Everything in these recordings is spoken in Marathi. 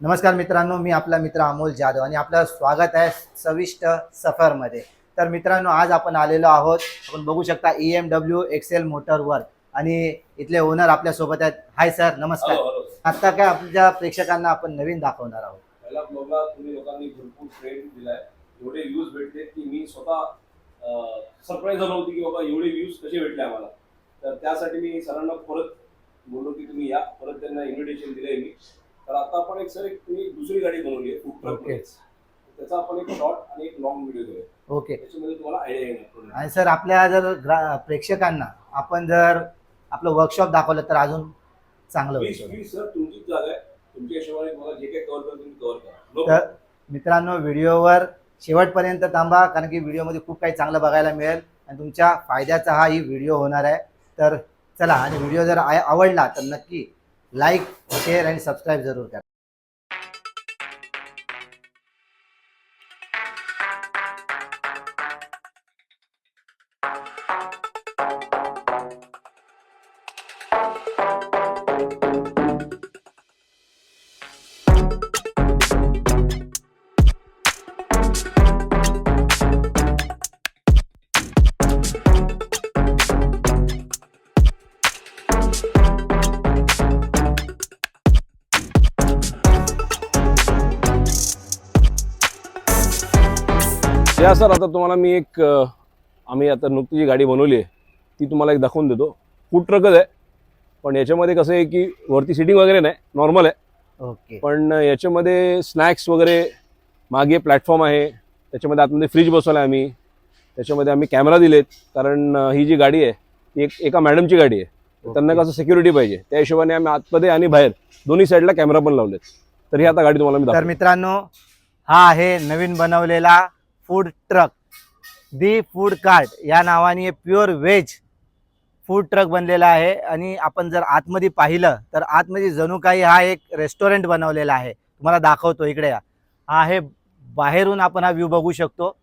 नमस्कार मित्रांनो मी आपला मित्र अमोल जाधव आणि आपलं स्वागत आहे सविष्ट सफरमध्ये. तर मित्रांनो आज आपण आलेलो आहोत आपण बघू शकता ई एम डब्ल्यू एक्सेल मोटरवर आणि इथले ओनर आपल्यासोबत आहेत. हाय सर नमस्कार. हॅलो हॅलो आता काय आपल्या प्रेक्षकांना आपण नवीन दाखवणार आहोत. पहिला ब्लॉगला तुम्ही लोकांनी भरपूर ट्रेंड दिलाय. एवढे व्ह्यूज भेटले की मी स्वतः सरप्राईज झालो होती की बाबा एवढे व्ह्यूज कसे भेटले आम्हाला. तर त्यासाठी मी सरांना परत बोललो की तुम्ही या. परत त्यांना इन्व्हिटेशन दिलंय मी. तर आता आपण एक सर एक तुम्ही दुसरी गाडी बनवली आहे फूड ट्रक. त्याचा आपण एक शॉर्ट आणि एक लॉंग व्हिडिओ देऊया ओके. त्याच्यामध्ये तुम्हाला आयडिया येणार आणि सर आपल्या जर ग्रा प्रेक्षकांना आपण जर आपलं वर्कशॉप दाखवलं तर अजून चांगलं होईल. सर तुमचीच जागा आहे. तुमच्या हिशोबाने तुम्हाला जे काही कव्हर करा तुम्ही कव्हर करा. तर मित्रांनो व्हिडिओवर शेवटपर्यंत थांबा कारण की व्हिडिओमध्ये खूप काही चांगलं बघायला मिळेल आणि तुमच्या फायद्याचा हा ही व्हिडिओ होणार आहे. तर चला आणि व्हिडिओ जर आय- आवडला तर नक्की लाईक शेअर आणि सबस्क्राईब जरूर करा. या सर आता तुम्हाला मी एक आम्ही आता नुकती जी गाडी बनवली आहे ती तुम्हाला एक दाखवून देतो. फूड ट्रकच आहे पण याच्यामध्ये कसं आहे की वरती सिटिंग वगैरे नाही नॉर्मल आहे. ओके. पण याच्यामध्ये स्नॅक्स वगैरे मागे प्लॅटफॉर्म आहे त्याच्यामध्ये आतमध्ये फ्रीज बसवला आहे आम्ही त्याच्यामध्ये आम्ही कॅमेरा दिलेत कारण ही जी गाडी आहे ती एक एका मॅडमची गाडी आहे. त्यांना कसं सिक्युरिटी पाहिजे त्या हिशोबाने आम्ही आतमध्ये आणि बाहेर दोन्ही साईडला कॅमेरा पण लावलेत. तर ही आता गाडी तुम्हाला मी तर मित्रांनो हा आहे नवीन बनवलेला food truck the food cart या नावाने हे प्युअर व्हेज फूड ट्रक बनलेला आहे. आणि आपण जर आतमध्ये पाहिलं तर आतमध्ये जणू काही हा एक रेस्टॉरंट बनवलेला आहे. तुम्हाला दाखवतो इकडे या. हा आहे बाहेरून आपण हा व्ह्यू बघू शकतो.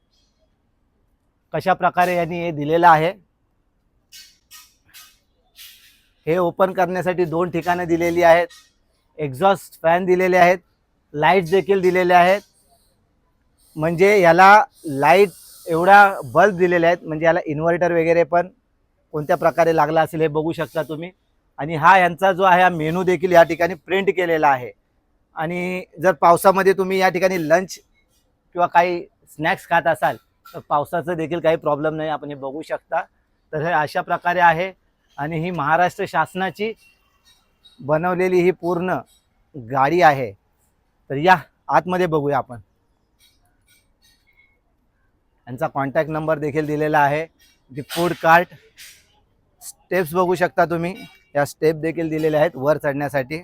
कशा प्रकारे यांनी हे दिलेलं आहे. हे ओपन करण्यासाठी दोन ठिकाणं दिलेली आहेत. एक्झॉस्ट फॅन दिलेले आहेत. लाइट देखील दिलेले आहेत. म्हणजे याला लाइट एवढा बल्ब दिलेले आहेत म्हणजे याला इन्व्हर्टर वगैरे पण कोणत्या प्रकारे लागला असेल हे बघू शकता तुम्ही. आणि हा यांचा जो आहे हा मेनू देखील या ठिकाणी प्रिंट केलेला आहे. आणि जर पावसामध्ये तुम्ही या ठिकाणी लंच किंवा काही स्नॅक्स खात असाल तर पावसाचं देखील काही प्रॉब्लेम नाही आपण हे बघू शकता. तर हे अशा प्रकारे आहे. आणि ही महाराष्ट्र शासनाची बनवलेली ही पूर्ण गाडी आहे. तर या आतमध्ये बघूया आपण. यांचा कॉन्टॅक्ट नंबर देखील दिलेला आहे. दी फूड कार्ट स्टेप्स बघू शकता तुम्ही. या स्टेप देखील दिलेल्या आहेत वर चढण्यासाठी.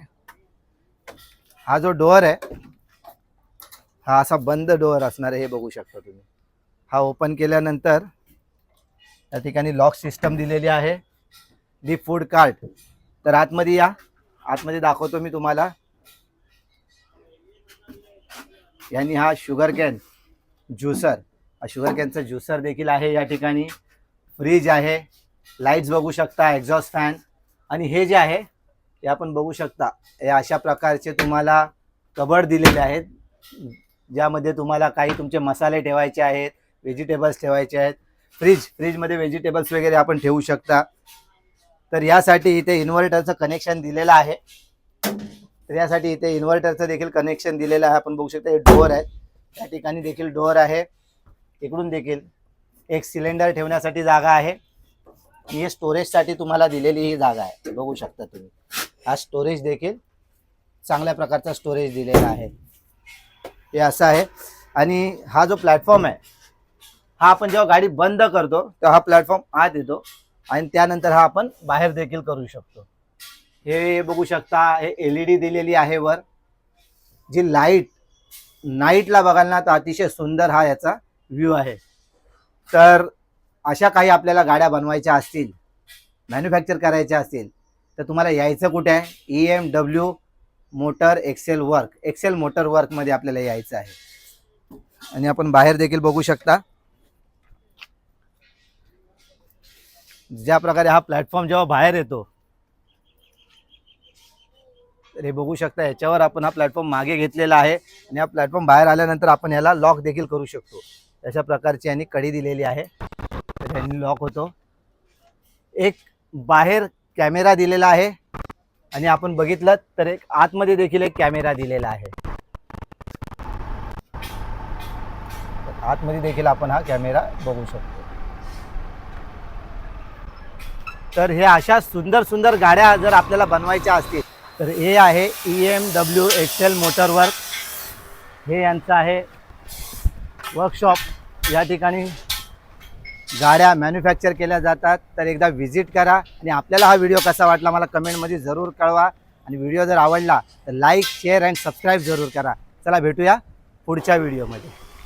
हा जो डोअर आहे हा असा बंद डोअर असणार आहे हे बघू शकता तुम्ही. हा ओपन केल्यानंतर त्या ठिकाणी लॉक सिस्टम दिलेली आहे. दी फूड कार्ट तर आतमध्ये या. आतमध्ये दाखवतो मी तुम्हाला. यांनी हा शुगर कॅन ज्युसर शुगर कॅनचा ज्युसर देखील आहे या ठिकाणी. फ्रीज आहे. लाईट्स बघू शकता एक्झॉस्ट फॅन. आणि हे जे आहे हे आपण बघू शकता. हे अशा प्रकारचे तुम्हाला कबड दिलेले आहेत ज्यामध्ये तुम्हाला काही तुमचे मसाले ठेवायचे आहेत व्हेजिटेबल्स ठेवायचे आहेत. फ्रीज फ्रीजमध्ये व्हेजिटेबल्स वगैरे आपण ठेवू शकता. तर यासाठी इथे इन्व्हर्टरचं कनेक्शन दिलेलं आहे. तर यासाठी इथे इन्व्हर्टरचं देखील कनेक्शन दिलेलं आहे. आपण बघू शकता हे डोअर आहे त्या ठिकाणी देखील डोअर आहे. इकडून देखील एक सिलेंडर ठेवण्यासाठी जागा आहे. आणि हे स्टोरेजसाठी तुम्हाला दिलेली ही जागा आहे. बघू शकता तुम्ही. हा स्टोरेज देखील चांगल्या प्रकारचा स्टोरेज दिलेला आहे. हे असं आहे. आणि हा जो प्लॅटफॉर्म आहे हा आपण जेव्हा गाडी बंद करतो तेव्हा हा प्लॅटफॉर्म आत येतो आणि त्यानंतर हा आपण बाहेर देखील करू शकतो. हे बघू शकता हे एल ई डी दिलेली आहे वर. जी लाइट नाईटला बघाल ना तर अतिशय सुंदर हा याचा व्ह्यू आहे. तर अशा काही आपल्याला गाड्या बनवायच्या असतील मॅन्युफॅक्चर करायच्या असतील तर तुम्हाला यायचं कुठे आहे? E M W motor excel work excel motor वर्कमध्ये आपल्याला यायचं आहे. आणि आपण बाहेर देखील बघू शकता. ज्या प्रकारे हा प्लॅटफॉर्म जेव्हा बाहेर येतो तर हे बघू शकता याच्यावर आपण हा प्लॅटफॉर्म मागे घेतलेला आहे. आणि हा प्लॅटफॉर्म बाहेर आल्यानंतर आपण याला लॉक देखील करू शकतो. अशा प्रकारची यांनी कडी दिलेली आहे. तर यांनी लॉक होतो. एक बाहेर कॅमेरा दिलेला आहे. आणि आपण बघितलं तर एक आतमध्ये देखील एक कॅमेरा दिलेला आहे. आतमध्ये देखील आपण हा कॅमेरा बघू शकतो. तर हे अशा सुंदर सुंदर गाड्या जर आपल्याला बनवायच्या असतील तर हे आहे ई एम डब्ल्यू एक्सेल मोटरवर्क हे यांचं आहे वर्कशॉप या ठिकाणी गाड्या मॅन्युफॅक्चर केल्या जातात. तर एकदा व्हिजिट करा आणि आपल्याला हा व्हिडिओ कसा वाटला मला कमेंटमध्ये जरूर कळवा. आणि व्हिडिओ जर आवडला तर लाईक शेअर अँड सबस्क्राईब जरूर करा. चला भेटूया पुढच्या व्हिडिओमध्ये